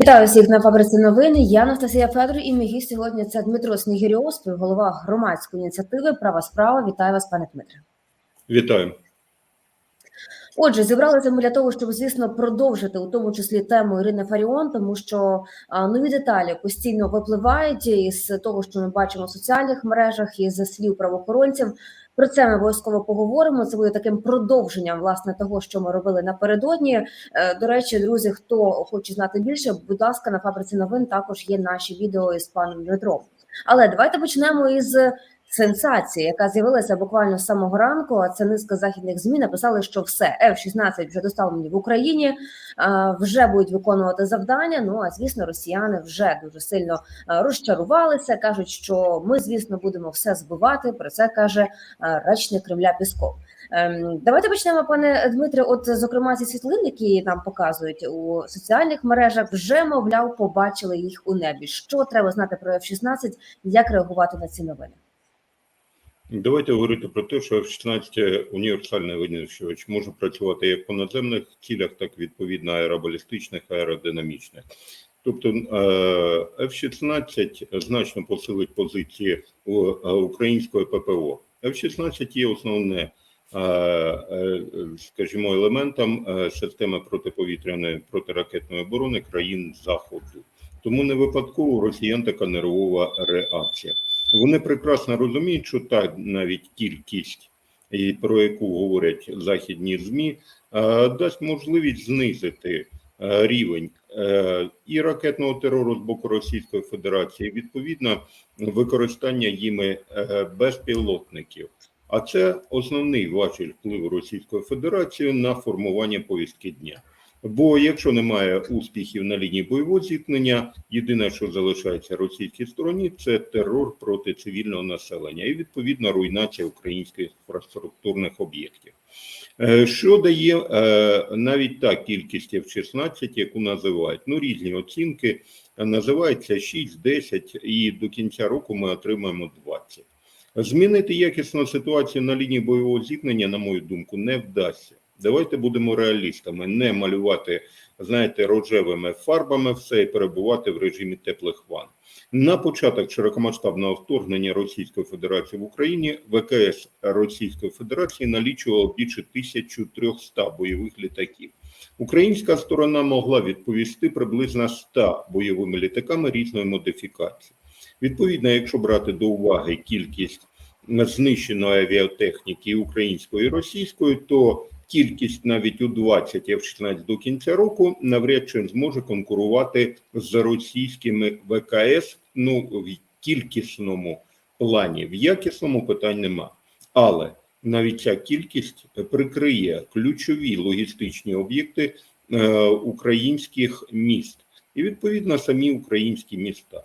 Вітаю всіх на фабриці новини. Я Анастасія Федор і мій гість сьогодні це Дмитро Снігірьов, співголова громадської ініціативи Права справа. Вітаю вас, пане Дмитре. Вітаю. Отже, зібралися ми для того, щоб звісно продовжити у тому числі тему Ірини Фаріон, тому що нові деталі постійно випливають із того, що ми бачимо в соціальних мережах, із слів правоохоронців. Про це ми обов'язково поговоримо. Це буде таким продовженням власне того, що ми робили напередодні. Е, До речі, друзі, хто хоче знати більше, будь ласка, на фабриці новин також є наші відео із паном Дмитром. Але давайте почнемо із сенсації, яка з'явилася буквально з самого ранку. А це низка західних змі написали, що все F-16 вже доставлені в Україні, вже будуть виконувати завдання. Ну а звісно, росіяни вже дуже сильно розчарувалися. кажуть, що ми, звісно, будемо все збивати. Про це каже речник Кремля Пісков. Ем, Давайте почнемо, пане Дмитре. От зокрема, ці світлин, які нам показують у соціальних мережах, вже мовляв, побачили їх у небі. Що треба знати про F-16, як реагувати на ці новини? Давайте говорити про те, що F-16 універсальний винищувач може працювати як по наземних цілях, так і відповідно аеробалістичних, аеродинамічних. Тобто е, F-16 значно посилить позиції е, української ППО. F-16 є основне, е, е, скажімо, елементом е, системи протиповітряної протиракетної оборони країн Заходу. Тому не випадково росіян така нервова реакція. Вони прекрасно розуміють, що та навіть кількість, про яку говорять західні змі, е, дасть можливість знизити е, рівень е, і ракетного терору з боку Російської Федерації, відповідно, використання їми безпілотників. А це основний важіль впливу Російської Федерації на формування повістки дня. Бо якщо немає успіхів на лінії бойового зіткнення, єдине, що залишається російській стороні, це терор проти цивільного населення і відповідно руйнація українських інфраструктурних об'єктів. Е, Що дає е, навіть та кількість F-16, яку називають ну різні оцінки, е, називається 6, 10, і до кінця року ми отримаємо 20. Змінити якісно ситуацію на лінії бойового зіткнення, на мою думку, не вдасться. Давайте будемо реалістами, не малювати, знаєте, рожевими фарбами все і перебувати в режимі теплих ван. На початок широкомасштабного вторгнення Російської Федерації в Україні ВКС Російської Федерації налічувало більше 1300 бойових літаків. Українська сторона могла відповісти приблизно 100 бойовими літаками різної модифікації. Відповідно, якщо брати до уваги кількість знищеної авіатехніки і української і російської, то кількість навіть у 20 F-16 до кінця року навряд чи зможе конкурувати з російськими ВКС. Ну в кількісному плані, в якісному питань нема. Але навіть ця кількість прикриє ключові логістичні об'єкти е, українських міст і відповідно самі українські міста.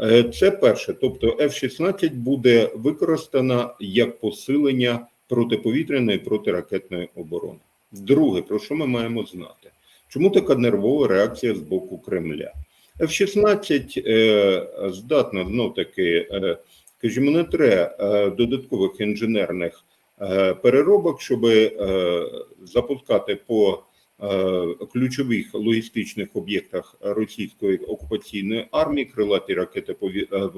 Е, Це перше, тобто F-16 буде використана як посилення протиповітряної протиракетної оборони. Друге, про що ми маємо знати? Чому така нервова реакція з боку Кремля? F-16 е, здатна знов таки, е, скажімо, не треба е, додаткових інженерних е, переробок, щоб е, запускати по ключових логістичних об'єктах російської окупаційної армії крилаті ракети е, е,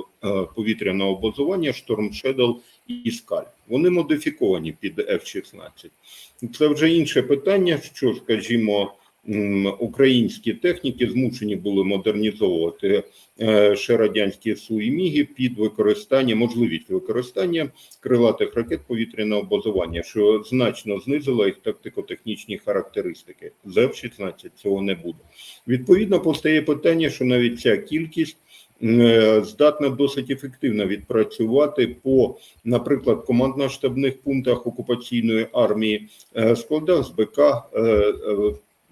повітряного базування Shadow і Скаль. Вони модифіковані під F-16. Це вже інше питання, що, скажімо, українські техніки змушені були модернізовувати е, ще радянські Суї-Міги під використання, можливість використання крилатих ракет повітряного базування, що значно знизило їх тактико-технічні характеристики. За F-16 цього не буде. Відповідно, постає питання, що навіть ця кількість е, здатна досить ефективно відпрацювати по, наприклад, командно-штабних пунктах окупаційної армії, е, складах з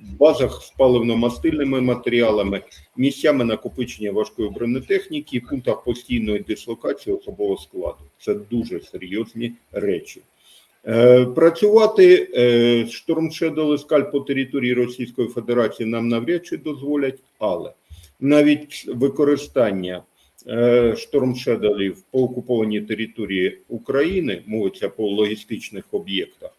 Е, е, базах з паливно-мастильними матеріалами, місцями накопичення важкої бронетехніки, пунктах постійної дислокації особового складу. Це дуже серйозні речі. Е, Працювати е, Шторм Скаль по території Російської Федерації нам навряд чи дозволять, але навіть використання е, штормшедалів по окупованій території України, мовиться по логістичних об'єктах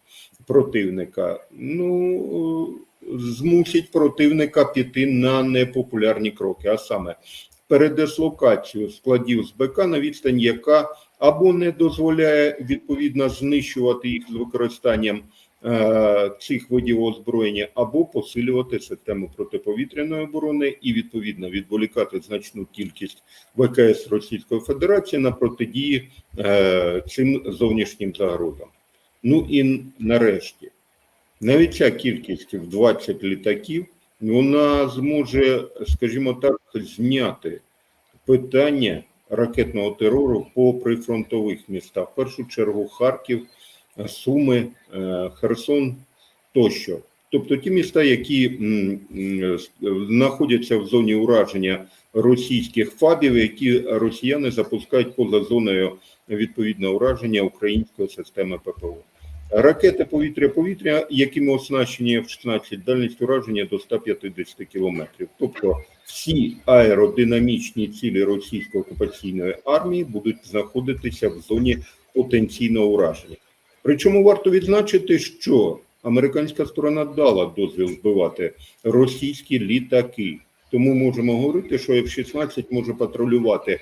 противника, ну змусить противника піти на непопулярні кроки, а саме передислокацію складів з БК на відстань, яка або не дозволяє відповідно знищувати їх з використанням е, цих видів озброєння, або посилювати систему протиповітряної оборони і відповідно відволікати значну кількість ВКС Російської Федерації на протидії е, цим зовнішнім загрозам. Ну і нарешті, ця кількість в 20 літаків, вона зможе, скажімо так, зняти питання ракетного терору по прифронтових містах. В першу чергу Харків, Суми, е, Херсон тощо. Тобто ті міста, які м, знаходяться в зоні ураження російських фабів, які росіяни запускають поза зоною відповідного ураження української системи ППО. Ракети повітря-повітря, якими оснащені F-16, дальність ураження до 150 кілометрів. Тобто всі аеродинамічні цілі російської окупаційної армії будуть знаходитися в зоні потенційного ураження. Причому варто відзначити, що американська сторона дала дозвіл збивати російські літаки. Тому можемо говорити, що F-16 може патрулювати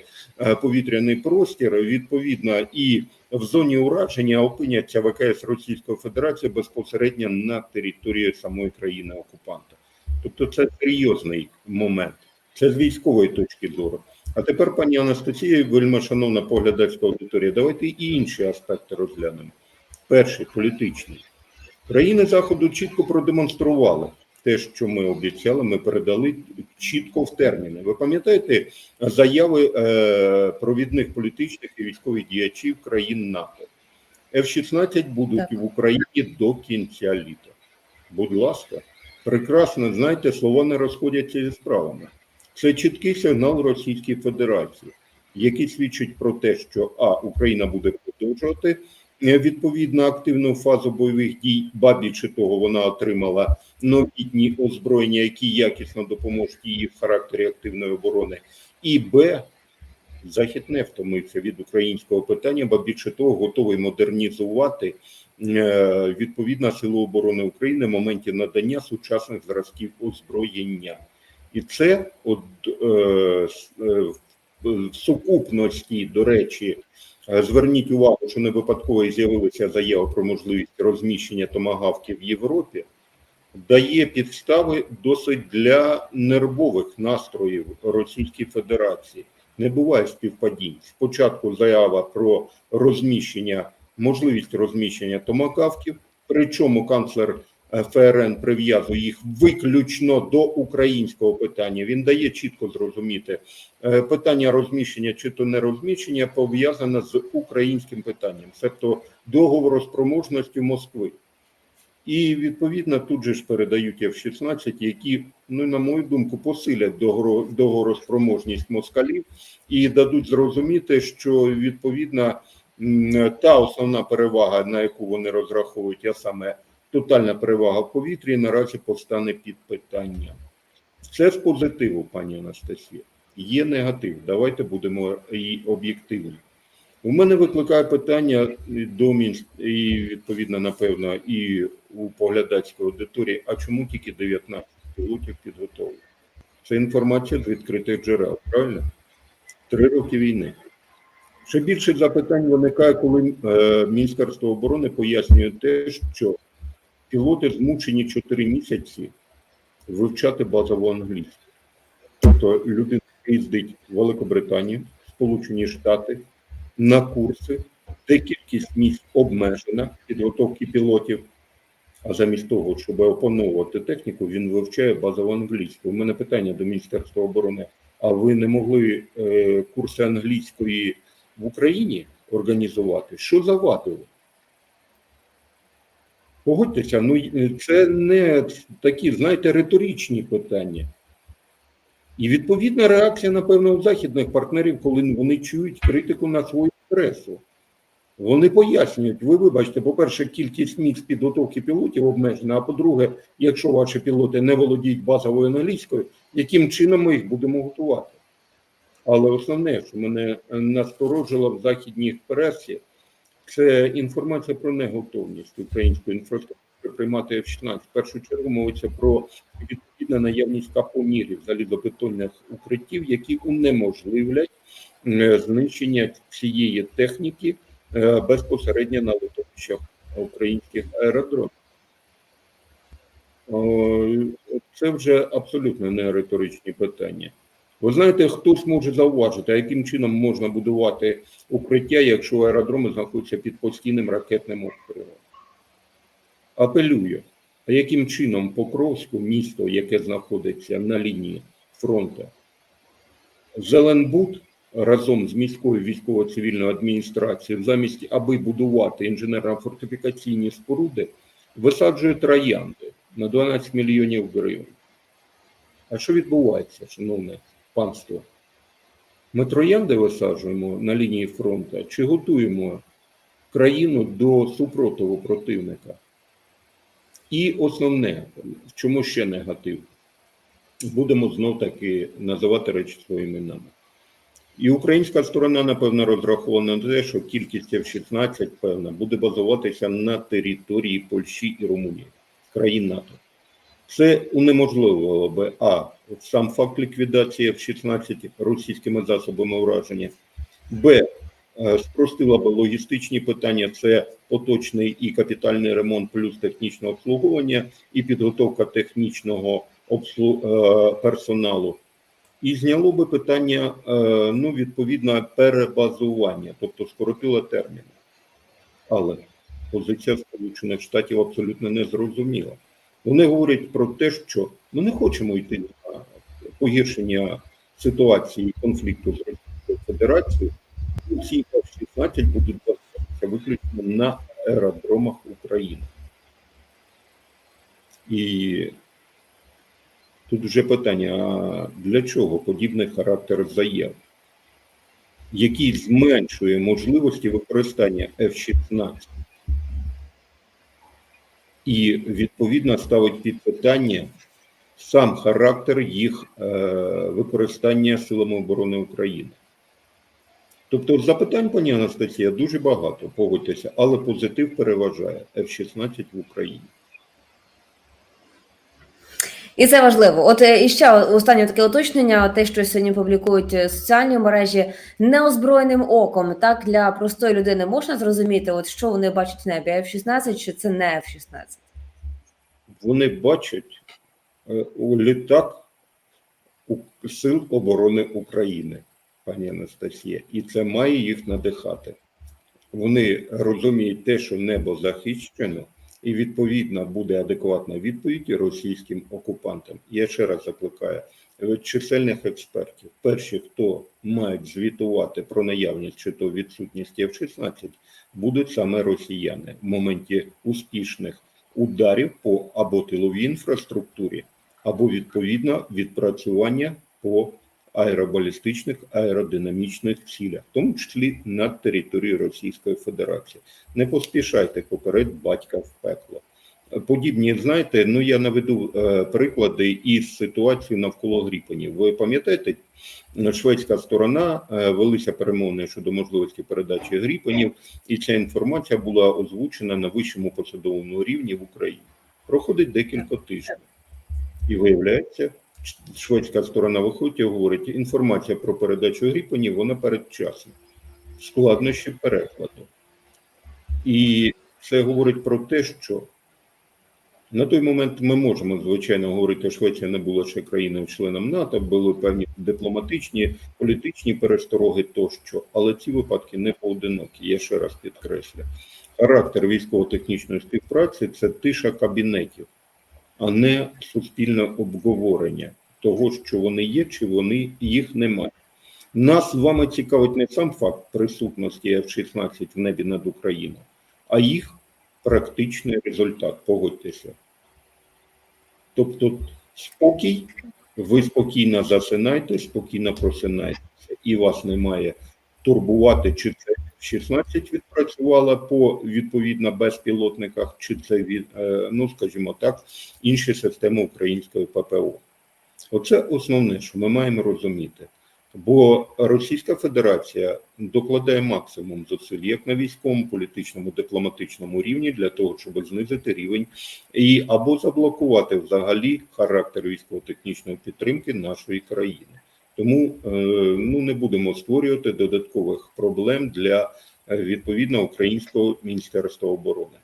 повітряний простір. Відповідно, і в зоні ураження опиняться ВКС Російської Федерації безпосередньо на території самої країни окупанта. Тобто, це серйозний момент. Це з військової точки зору. А тепер, пані Анастасія, вельми шановна поглядацька аудиторія, давайте і інші аспекти розглянемо. Перший політичний. Країни Заходу чітко продемонстрували те, що ми обіцяли, ми передали чітко в терміни. Ви пам'ятаєте заяви е, провідних політичних і військових діячів країн НАТО? F-16 будуть Так. в Україні до кінця літа. Будь ласка, прекрасно, знаєте, слова не розходяться зі справами. Це чіткий сигнал Російській Федерації, який свідчить про те, що А Україна буде продовжувати е, відповідно активну фазу бойових дій. Бабіче того, вона отримала новітні озброєння, які якісно допоможуть їй в характері активної оборони. І Б. Захід не втомився від українського питання, бо більше того, готовий модернізувати е, відповідно Сили оборони України в моменті надання сучасних зразків озброєння. І це от, е, е, в сукупності, до речі, е, зверніть увагу, що не випадково з'явилася заява про можливість розміщення томагавків в Європі, дає підстави досить для нервових настроїв Російської Федерації. Не буває співпадінь. Спочатку заява про розміщення, можливість розміщення томагавків, причому канцлер е, ФРН прив'язує їх виключно до українського питання. Він дає чітко зрозуміти е, питання розміщення чи то не розміщення пов'язане з українським питанням, тобто договороспроможністю Москви. І відповідно тут же ж передають F-16, які, ну на мою думку, посилять договор- договороспроможність москалів і дадуть зрозуміти, що відповідно та основна перевага, на яку вони розраховують, а саме тотальна перевага в повітрі, наразі постане під питання. Це з позитиву, пані Анастасія. Є негатив. Давайте будемо і об'єктивні. У мене викликає питання до Мінськ і відповідно, напевно, і у поглядацької аудиторії, а чому тільки 19 пілотів підготовлено? Це інформація з відкритих джерел, правильно? Три роки війни. Ще більше запитань виникає, коли е, Міністерство оборони пояснює те, що пілоти змушені 4 місяці вивчати базову англійську. Тобто людина їздить в Великобританію, Сполучені Штати на курси, де кількість місць обмежена підготовки пілотів. А замість того, щоб опановувати техніку, він вивчає базову англійську. У мене питання до Міністерства оборони. А ви не могли е, курси англійської в Україні організувати? Що завадило? Погодьтеся, ну е, це не такі, знаєте, риторичні питання. І відповідна реакція, напевно, у західних партнерів, коли вони чують критику на свою адресу. Вони пояснюють, ви вибачте, по-перше, кількість місць підготовки пілотів обмежена, а по-друге, якщо ваші пілоти не володіють базовою англійською, яким чином ми їх будемо готувати? Але основне, що мене насторожило в західній пресі, це інформація про неготовність української інфраструктури приймати F-16. В першу чергу мовиться про відповідну наявність капонірів залізобетонних укриттів, які унеможливлять знищення цієї техніки е, безпосередньо на литовищах українських аеродромів. Це вже абсолютно не риторичні питання. Ви знаєте, хтось може зауважити, яким чином можна будувати укриття, якщо аеродроми знаходяться під постійним ракетним обстрілом? Апелюю, а яким чином Покровську, місто, яке знаходиться на лінії фронту, Зеленбуд разом з міською військово-цивільною адміністрацією, замість аби будувати інженерно-фортифікаційні споруди, висаджує троянди на 12 мільйонів гривень. А що відбувається, шановне панство? Ми троянди висаджуємо на лінії фронту чи готуємо країну до супротиву противника? І основне, в чому ще негатив, будемо знов таки називати речі своїми іменами. І українська сторона, напевно, розрахована на те, що кількість F-16, певна, буде базуватися на території Польщі і Румунії, країн НАТО. Це унеможливило би а сам факт ліквідації F-16 російськими засобами ураження, б. е, Спростила би логістичні питання, це поточний і капітальний ремонт, плюс технічне обслуговування і підготовка технічного обслу... е, персоналу. І зняло би питання, е, ну, відповідно, перебазування, тобто скоротило терміни. Але позиція Сполучених Штатів абсолютно не зрозуміла. Вони говорять про те, що ми не хочемо йти на погіршення ситуації конфлікту з Російською Федерацією. Усі F-16 будуть базуватися виключно на аеродромах України. І тут вже питання: а для чого подібний характер заяв, який зменшує можливості використання F-16 і відповідно ставить під питання сам характер їх е, використання силами оборони України. Тобто запитань, пані Анастасія, дуже багато, погодьтеся, але позитив переважає F-16 в Україні. І це важливо. От е, і ще останнє таке уточнення: те, що сьогодні публікують е, соціальні мережі, неозброєним оком, так для простої людини можна зрозуміти, от що вони бачать в небі, F-16 чи це не F-16? Вони бачать е, у літак у Сил оборони України, пані Анастасія, і це має їх надихати. Вони розуміють те, що небо захищено, і відповідно буде адекватна відповідь російським окупантам. Я ще раз закликаю е, чисельних експертів. Перші, хто мають звітувати про наявність чи то відсутність F-16, будуть саме росіяни в моменті успішних ударів по або тиловій інфраструктурі, або відповідно відпрацювання по аеробалістичних аеродинамічних цілях, в тому числі на території Російської Федерації. Не поспішайте поперед батька в пекло. Подібні, знаєте, ну я наведу е, приклади із ситуації навколо Гріпенів. Ви пам'ятаєте, шведська сторона е, велися перемовини щодо можливості передачі Гріпенів, і ця інформація була озвучена на вищому посадовому рівні в Україні. Проходить декілька тижнів, і виявляється, шведська сторона виходить і говорить, інформація про передачу Гріпенів, вона передчасна, складнощі перекладу. І це говорить про те, що на той момент ми можемо, звичайно, говорити, Швеція не була ще країною-членом НАТО, були певні дипломатичні, політичні перестороги тощо, але ці випадки не поодинокі. Я ще раз підкреслю. Характер військово-технічної співпраці це тиша кабінетів, а не суспільне обговорення того, що вони є, чи вони їх немає. Нас з вами цікавить не сам факт присутності F-16 в небі над Україною, а їх практичний результат, погодьтеся. Тобто спокій, ви спокійно засинайте, спокійно просинайтеся, і вас немає турбувати, чи це 16 відпрацювала по відповідно безпілотниках, чи це від, е, ну скажімо так, інші системи української ППО. Оце основне, що ми маємо розуміти. Бо Російська Федерація докладає максимум зусиль як на військовому, політичному, дипломатичному рівні для того, щоб знизити рівень і або заблокувати взагалі характер військово-технічної підтримки нашої країни. Тому е, ну не будемо створювати додаткових проблем для е, відповідно українського міністерства оборони.